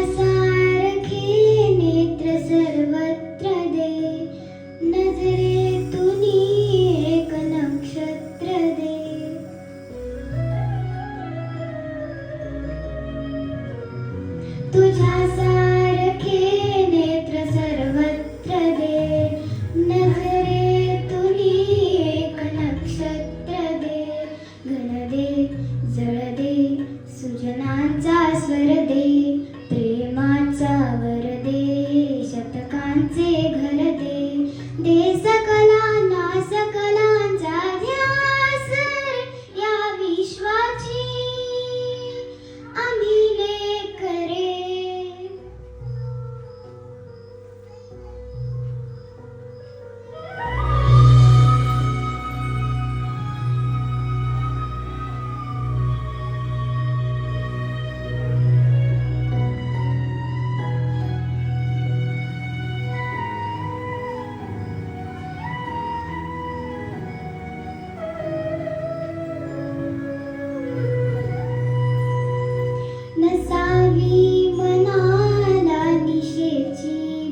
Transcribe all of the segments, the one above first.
तुझ्यासारखे नेत्र सर्वत्र दे. नजरेतून एक नक्षत्र दे. तुझ्यासारखे नेत्र सर्वत्र दे. नजरेतून एक नक्षत्र दे. घन दे जळ दे सुजनांचा स्वर दे.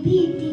capiti?